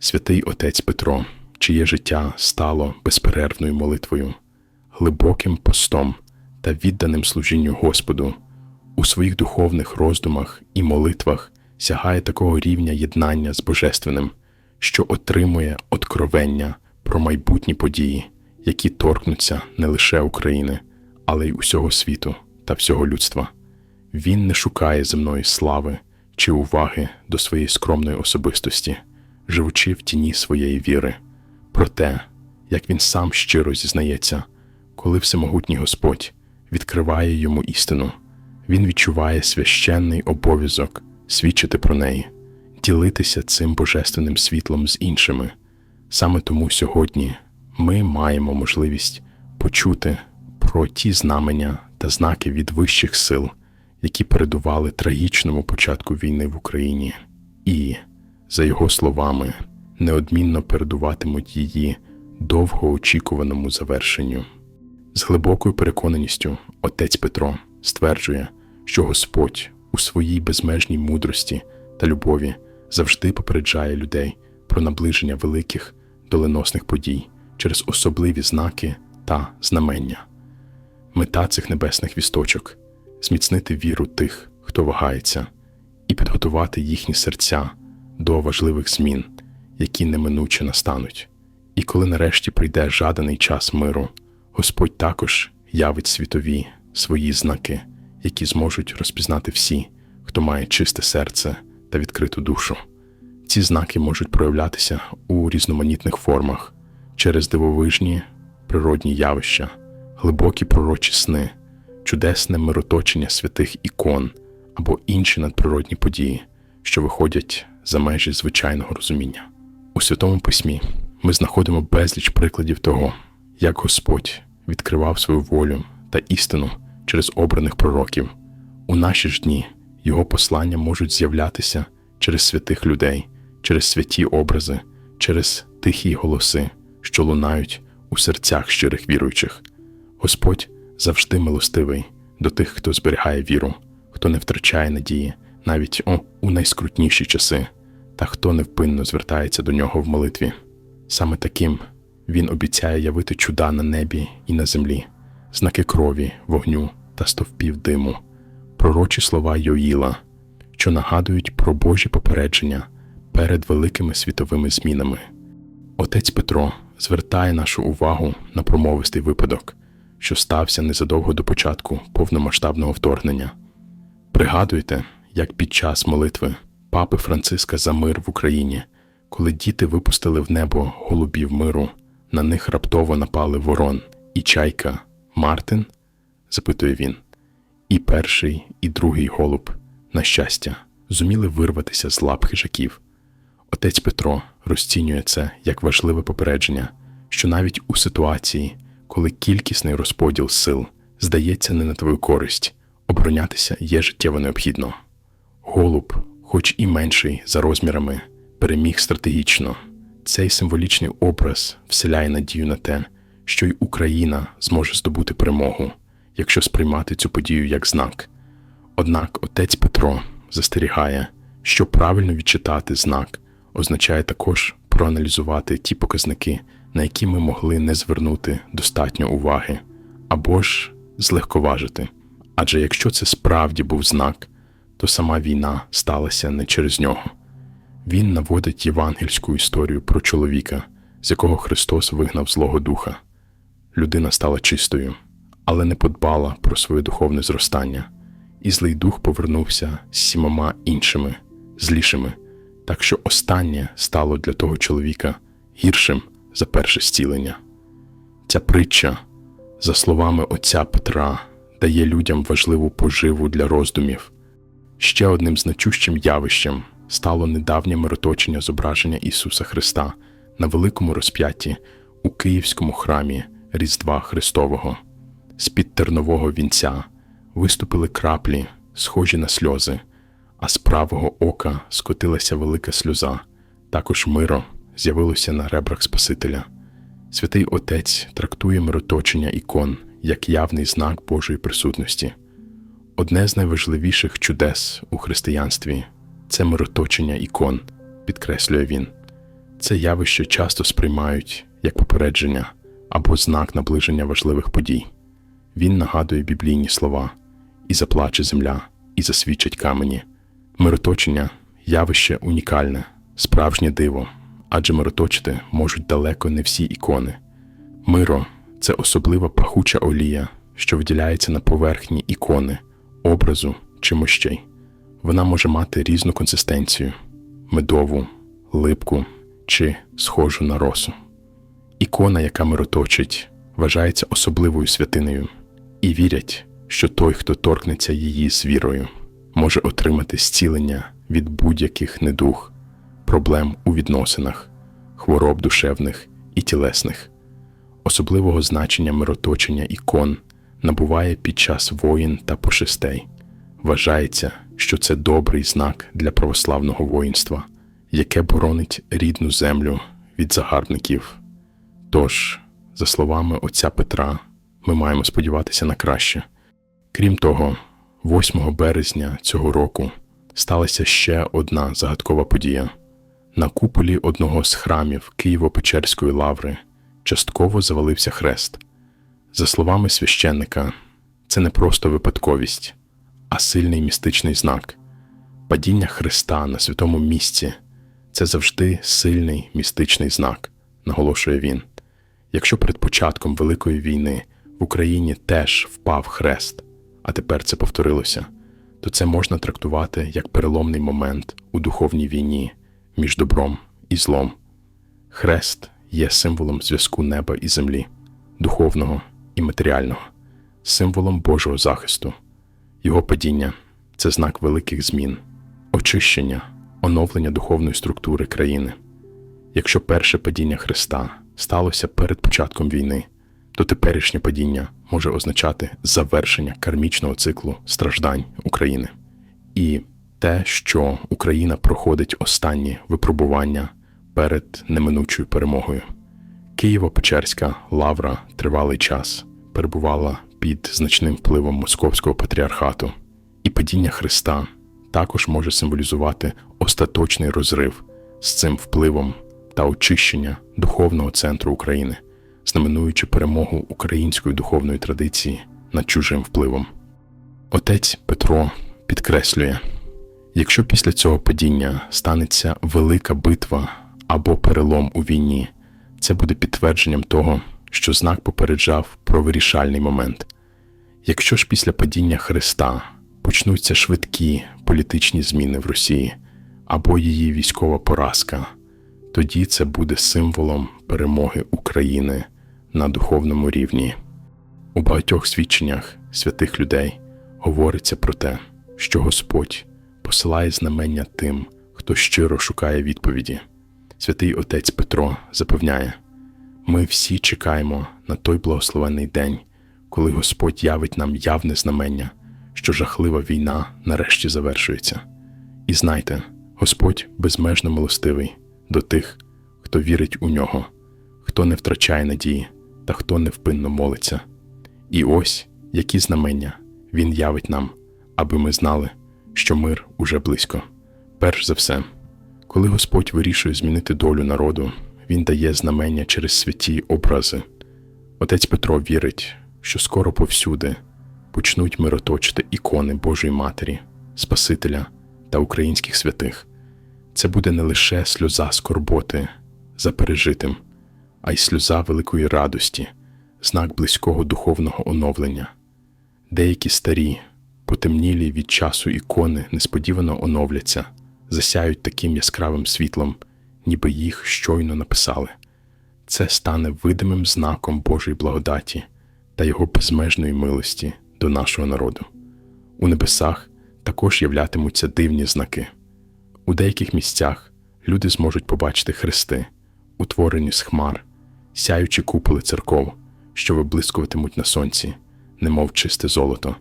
Святий Отець Петро, чиє життя стало безперервною молитвою, глибоким постом та відданим служінню Господу, у своїх духовних роздумах і молитвах сягає такого рівня єднання з Божественним, що отримує откровення про майбутні події, які торкнуться не лише України, але й усього світу та всього людства. Він не шукає земної слави чи уваги до своєї скромної особистості, живучи в тіні своєї віри. Проте, як він сам щиро зізнається, коли всемогутній Господь відкриває йому істину, він відчуває священний обов'язок свідчити про неї, ділитися цим божественним світлом з іншими. Саме тому сьогодні ми маємо можливість почути про ті знамення та знаки від вищих сил, які передували трагічному початку війни в Україні, і, за його словами, неодмінно передуватимуть її довгоочікуваному завершенню. З глибокою переконаністю отець Петро стверджує, що Господь у своїй безмежній мудрості та любові завжди попереджає людей про наближення великих доленосних подій через особливі знаки та знамення. Мета цих небесних вісточок зміцнити віру тих, хто вагається, і підготувати їхні серця до важливих змін, які неминуче настануть. І коли нарешті прийде жаданий час миру, Господь також явить світові свої знаки, які зможуть розпізнати всі, хто має чисте серце та відкриту душу. Ці знаки можуть проявлятися у різноманітних формах через дивовижні природні явища, глибокі пророчі сни, чудесне мироточення святих ікон або інші надприродні події, що виходять за межі звичайного розуміння. У Святому Письмі ми знаходимо безліч прикладів того, як Господь відкривав свою волю та істину через обраних пророків. У наші ж дні його послання можуть з'являтися через святих людей, через святі образи, через тихі голоси, що лунають у серцях щирих віруючих. Господь завжди милостивий до тих, хто зберігає віру, хто не втрачає надії, навіть о, у найскрутніші часи, та хто невпинно звертається до нього в молитві. Саме таким він обіцяє явити чуда на небі і на землі, знаки крові, вогню та стовпів диму, пророчі слова Йоїла, що нагадують про Божі попередження перед великими світовими змінами. Отець Петро звертає нашу увагу на промовистий випадок, що стався незадовго до початку повномасштабного вторгнення. Пригадуйте, як під час молитви папи Франциска за мир в Україні, коли діти випустили в небо голубів миру, на них раптово напали ворон і чайка Мартин? запитує він. І перший, і другий голуб, на щастя, зуміли вирватися з лап хижаків. Отець Петро розцінює це як важливе попередження, що навіть у ситуації, коли кількісний розподіл сил здається не на твою користь, оборонятися є життєво необхідно. Голуб, хоч і менший за розмірами, переміг стратегічно. Цей символічний образ вселяє надію на те, що й Україна зможе здобути перемогу, якщо сприймати цю подію як знак. Однак отець Петро застерігає, що правильно відчитати знак означає також проаналізувати ті показники, на які ми могли не звернути достатньо уваги, або ж злегковажити. Адже якщо це справді був знак, то сама війна сталася не через нього. Він наводить євангельську історію про чоловіка, з якого Христос вигнав злого духа. Людина стала чистою, але не подбала про своє духовне зростання, і злий дух повернувся з сімома іншими, злішими, так що останнє стало для того чоловіка гіршим за перше зцілення. Ця притча, за словами отця Петра, дає людям важливу поживу для роздумів. Ще одним значущим явищем стало недавнє мироточення зображення Ісуса Христа на великому розп'ятті у Київському храмі Різдва Христового. З-під тернового вінця виступили краплі, схожі на сльози, а з правого ока скотилася велика сльоза. Також миро з'явилося на ребрах Спасителя. Святий Отець трактує мироточення ікон як явний знак Божої присутності. Одне з найважливіших чудес у християнстві це мироточення ікон, підкреслює він. Це явище часто сприймають як попередження або знак наближення важливих подій. Він нагадує біблійні слова і заплаче земля, і засвідчать камені. Мироточення явище унікальне, справжнє диво, адже мироточити можуть далеко не всі ікони. Миро це особлива пахуча олія, що виділяється на поверхні ікони, образу чи мощей. Вона може мати різну консистенцію медову, липку чи схожу на росу. Ікона, яка мироточить, вважається особливою святинею, і вірять, що той, хто торкнеться її з вірою, може отримати зцілення від будь-яких недуг, проблем у відносинах, хвороб душевних і тілесних. Особливого значення мироточення ікон набуває під час воїн та пошестей. Вважається, що це добрий знак для православного воїнства, яке боронить рідну землю від загарбників. Тож, за словами отця Петра, ми маємо сподіватися на краще. Крім того, 8 березня цього року сталася ще одна загадкова подія. На куполі одного з храмів Києво-Печерської лаври частково завалився хрест. За словами священника, це не просто випадковість, а сильний містичний знак. Падіння Христа на святому місці це завжди сильний містичний знак, наголошує він. Якщо перед початком Великої війни в Україні теж впав хрест, а тепер це повторилося, то це можна трактувати як переломний момент у духовній війні між добром і злом. Хрест є символом зв'язку неба і землі, духовного і матеріального, символом Божого захисту. Його падіння це знак великих змін, очищення, оновлення духовної структури країни. Якщо перше падіння Христа сталося перед початком війни, то теперішнє падіння може означати завершення кармічного циклу страждань України. І те, що Україна проходить останні випробування перед неминучою перемогою. Києво-Печерська лавра тривалий час перебувала під значним впливом Московського патріархату, і падіння Христа також може символізувати остаточний розрив з цим впливом та очищення духовного центру України, знаменуючи перемогу української духовної традиції над чужим впливом. Отець Петро підкреслює, якщо після цього падіння станеться велика битва або перелом у війні, це буде підтвердженням того, що знак попереджав про вирішальний момент. Якщо ж після падіння Христа почнуться швидкі політичні зміни в Росії або її військова поразка, тоді це буде символом перемоги України на духовному рівні. У багатьох свідченнях святих людей говориться про те, що Господь посилає знамення тим, хто щиро шукає відповіді. Святий отець Петро запевняє, ми всі чекаємо на той благословенний день, коли Господь явить нам явне знамення, що жахлива війна нарешті завершується. І знайте, Господь безмежно милостивий до тих, хто вірить у нього, хто не втрачає надії та хто невпинно молиться. І ось які знамення Він явить нам, аби ми знали, що мир уже близько. Перш за все, коли Господь вирішує змінити долю народу, Він дає знамення через святі образи. Отець Петро вірить, що скоро повсюди почнуть мироточити ікони Божої Матері, Спасителя та українських святих. Це буде не лише сльоза скорботи за пережитим, а й сльоза великої радості, знак близького духовного оновлення. Деякі старі, потемнілі від часу ікони несподівано оновляться, засяють таким яскравим світлом, ніби їх щойно написали. Це стане видимим знаком Божої благодаті та Його безмежної милості до нашого народу. У небесах також являтимуться дивні знаки. У деяких місцях люди зможуть побачити хрести, утворені з хмар, сяючі куполи церков, що виблискуватимуть на сонці, немов чисте золото.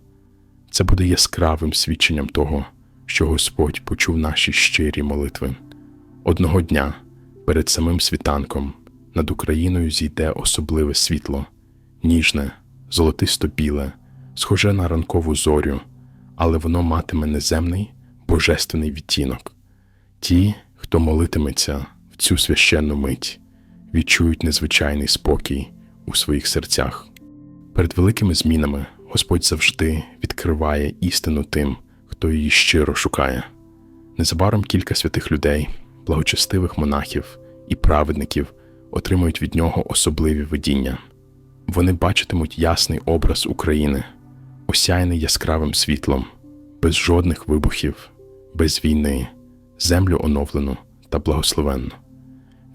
Це буде яскравим свідченням того, що Господь почув наші щирі молитви. Одного дня, перед самим світанком, над Україною зійде особливе світло, ніжне, золотисто біле, схоже на ранкову зорю, але воно матиме неземний божественний відтінок. Ті, хто молитиметься в цю священну мить відчують незвичайний спокій у своїх серцях. Перед великими змінами Господь завжди відкриває істину тим, хто її щиро шукає. Незабаром кілька святих людей, благочестивих монахів і праведників отримують від нього особливі видіння. Вони бачитимуть ясний образ України, осяяний яскравим світлом, без жодних вибухів, без війни, землю оновлену та благословенну.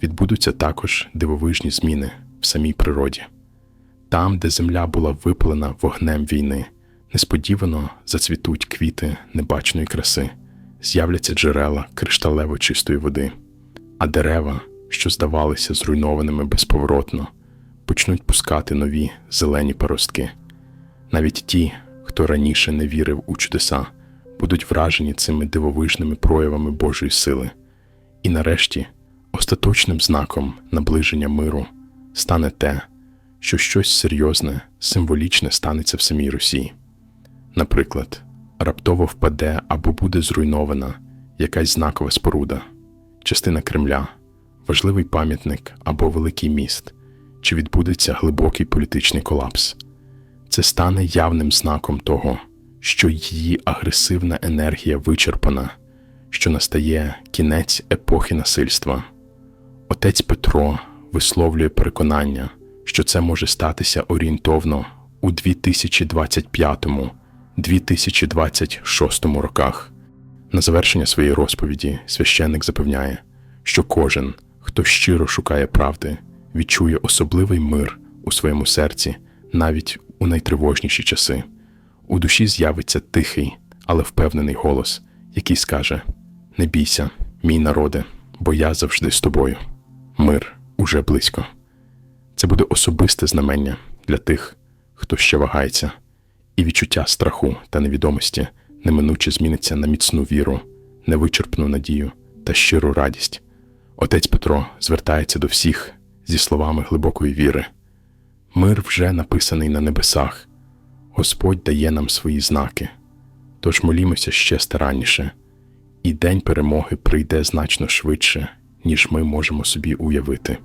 Відбудуться також дивовижні зміни в самій природі. Там, де земля була випалена вогнем війни, несподівано зацвітуть квіти небачної краси, з'являться джерела кришталево чистої води, а дерева, що здавалися зруйнованими безповоротно, почнуть пускати нові зелені паростки. Навіть ті, хто раніше не вірив у чудеса, будуть вражені цими дивовижними проявами Божої сили. І нарешті, остаточним знаком наближення миру стане те, що щось серйозне, символічне станеться в самій Росії. Наприклад, раптово впаде або буде зруйнована якась знакова споруда, частина Кремля, важливий пам'ятник або великий міст, чи відбудеться глибокий політичний колапс. Це стане явним знаком того, що її агресивна енергія вичерпана, що настає кінець епохи насильства. Отець Петро висловлює переконання, що це може статися орієнтовно у 2025-2026 роках. На завершення своєї розповіді священник запевняє, що кожен, хто щиро шукає правди, відчує особливий мир у своєму серці навіть у найтривожніші часи. У душі з'явиться тихий, але впевнений голос, який скаже: Не бійся, мій народе, бо я завжди з тобою. Мир уже близько. Це буде особисте знамення для тих, хто ще вагається, і відчуття страху та невідомості неминуче зміниться на міцну віру, невичерпну надію та щиру радість. Отець Петро звертається до всіх зі словами глибокої віри. Мир вже написаний на небесах. Господь дає нам свої знаки, тож молімося ще старанніше, і день перемоги прийде значно швидше, ніж ми можемо собі уявити.